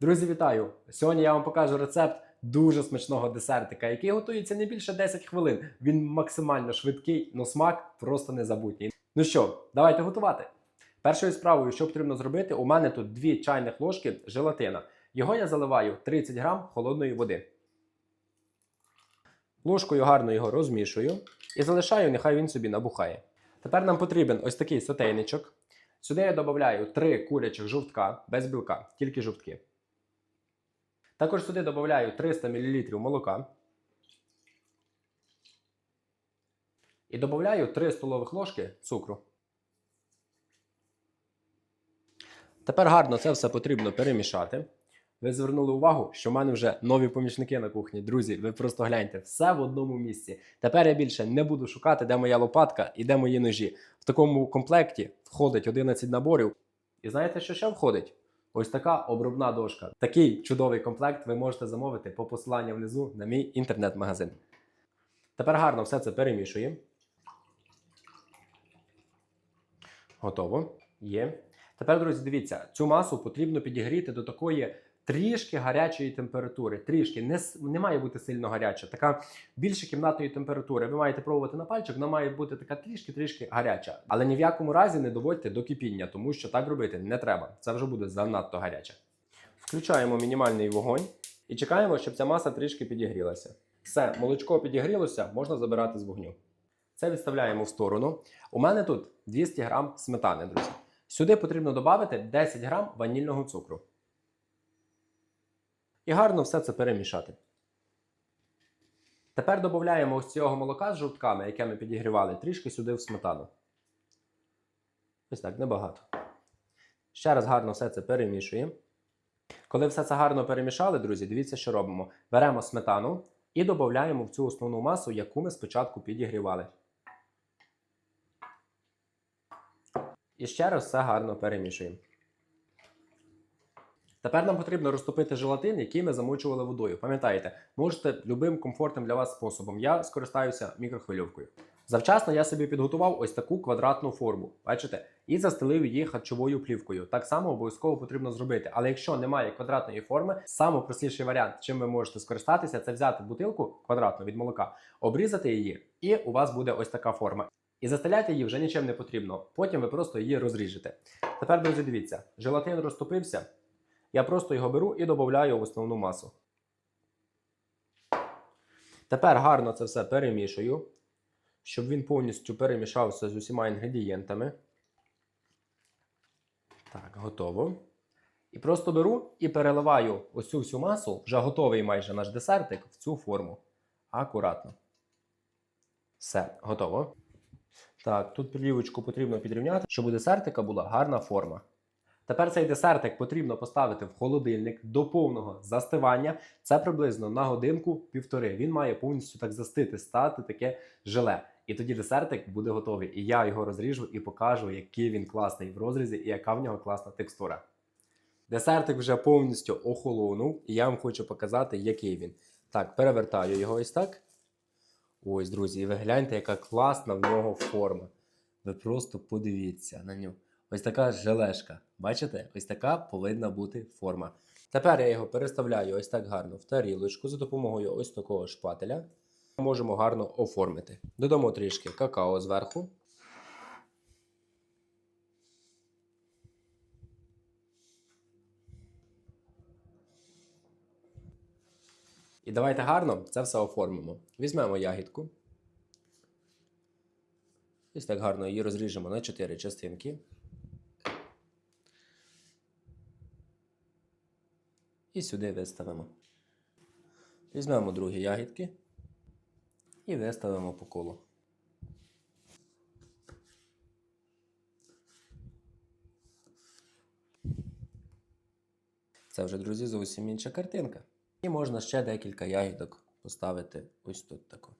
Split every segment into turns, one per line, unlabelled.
Друзі, вітаю! Сьогодні я вам покажу рецепт дуже смачного десертика, який готується не більше 10 хвилин. Він максимально швидкий, но смак просто незабутній. Ну що, давайте готувати. Першою справою, що потрібно зробити, у мене тут 2 чайних ложки желатина. Його я заливаю 30 грам холодної води. Ложкою гарно його розмішую і залишаю, нехай він собі набухає. Тепер нам потрібен ось такий сотейничок. Сюди я додаю 3 курячих жовтка без білка, тільки жовтки. Також сюди додаю 300 мл молока. І додаю 3 столових ложки цукру. Тепер гарно це все потрібно перемішати. Ви звернули увагу, що в мене вже нові помічники на кухні. Друзі, ви просто гляньте, все в одному місці. Тепер я більше не буду шукати, де моя лопатка і де мої ножі. В такому комплекті входить 11 наборів. І знаєте, що ще входить? Ось така обробна дошка. Такий чудовий комплект ви можете замовити по посиланню внизу на мій інтернет-магазин. Тепер гарно все це перемішуємо. Готово. Є. Тепер, друзі, дивіться, цю масу потрібно підігріти до такої трішки гарячої температури. Трішки не, не має бути сильно гаряча, така більше кімнатної температури. Ви маєте пробувати на пальчик, вона має бути така трішки-трішки гаряча. Але ні в якому разі не доводьте до кипіння, тому що так робити не треба. Це вже буде занадто гаряче. Включаємо мінімальний вогонь і чекаємо, щоб ця маса трішки підігрілася. Все, молочко підігрілося, можна забирати з вогню. Це відставляємо в сторону. У мене тут 200 грам сметани, друзі. Сюди потрібно додати 10 грам ванільного цукру. І гарно все це перемішати. Тепер додаємо ось цього молока з жовтками, яке ми підігрівали, трішки сюди в сметану. Ось так, небагато. Ще раз гарно все це перемішуємо. Коли все це гарно перемішали, друзі, дивіться, що робимо. Беремо сметану і додаємо в цю основну масу, яку ми спочатку підігрівали. І ще раз все гарно перемішуємо. Тепер нам потрібно розтопити желатин, який ми замочували водою. Пам'ятаєте, можете любим комфортним для вас способом. Я скористаюся мікрохвильовкою. Завчасно я собі підготував ось таку квадратну форму. Бачите? І застелив її харчовою плівкою. Так само обов'язково потрібно зробити. Але якщо немає квадратної форми, найпростіший варіант, чим ви можете скористатися, це взяти бутилку квадратну від молока, обрізати її, і у вас буде ось така форма. І застеляти її вже нічим не потрібно. Потім ви просто її розріжете. Тепер, друзі, дивіться, желатин розтопився. Я просто його беру і додаю в основну масу. Тепер гарно це все перемішую, щоб він повністю перемішався з усіма інгредієнтами. Так, готово. І просто беру і переливаю ось цю всю масу, вже готовий майже наш десертик, в цю форму. Акуратно. Все, готово. Так, тут плівочку потрібно підрівняти, щоб у десертика була гарна форма. Тепер цей десертик потрібно поставити в холодильник до повного застивання. Це приблизно на годинку-півтори. Він має повністю так застити, стати таке желе. І тоді десертик буде готовий. І я його розріжу і покажу, який він класний в розрізі і яка в нього класна текстура. Десертик вже повністю охолонув, і я вам хочу показати, який він. Так, перевертаю його ось так. Ось, друзі, і ви гляньте, яка класна в нього форма. Ви просто подивіться на нього. Ось така желешка. Бачите? Ось така повинна бути форма. Тепер я його переставляю ось так гарно в тарілочку за допомогою ось такого шпателя. Можемо гарно оформити. Додамо трішки какао зверху. І давайте гарно це все оформимо. Візьмемо ягідку. Ось так гарно її розріжемо на 4 частинки. І сюди виставимо. Візьмемо другі ягідки і виставимо по колу. Це вже, друзі, зовсім інша картинка. І можна ще декілька ягідок поставити ось тут тако.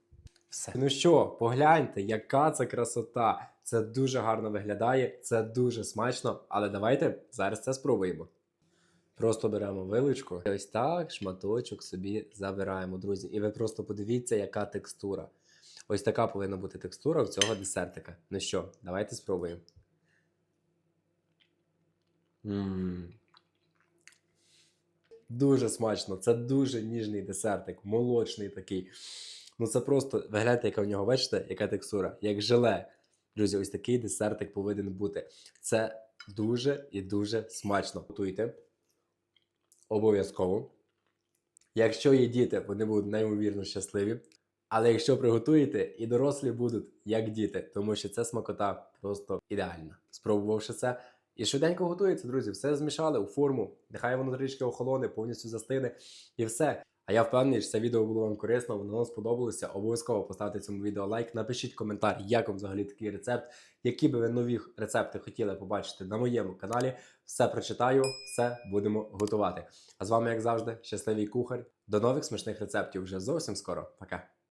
Все. Ну що, погляньте, яка це красота! Це дуже гарно виглядає, це дуже смачно, але давайте зараз це спробуємо. Просто беремо виличку і ось так шматочок собі забираємо, друзі. І ви просто подивіться, яка текстура. Ось така повинна бути текстура в цього десертика. Ну що, давайте спробуємо. Ммм. Дуже смачно. Це дуже ніжний десертик, молочний такий. Ну це просто виглядайте, яка в нього, бачите, яка текстура, як желе. Друзі, ось такий десертик повинен бути. Це дуже і дуже смачно. Готуйте. Обов'язково. Якщо є діти, вони будуть неймовірно щасливі. Але якщо приготуєте, і дорослі будуть як діти, тому що це смакота просто ідеальна. Спробувавши це. І швиденько готується, друзі. Все змішали у форму. Нехай воно трішки охолоне, повністю застине і все. А я впевнений, що це відео було вам корисно, воно вам сподобалося. Обов'язково поставте цьому відео лайк. Напишіть коментар, як вам взагалі такий рецепт, які би ви нові рецепти хотіли побачити на моєму каналі. Все прочитаю, все будемо готувати. А з вами, як завжди, щасливий кухар. До нових смачних рецептів вже зовсім скоро. Пока.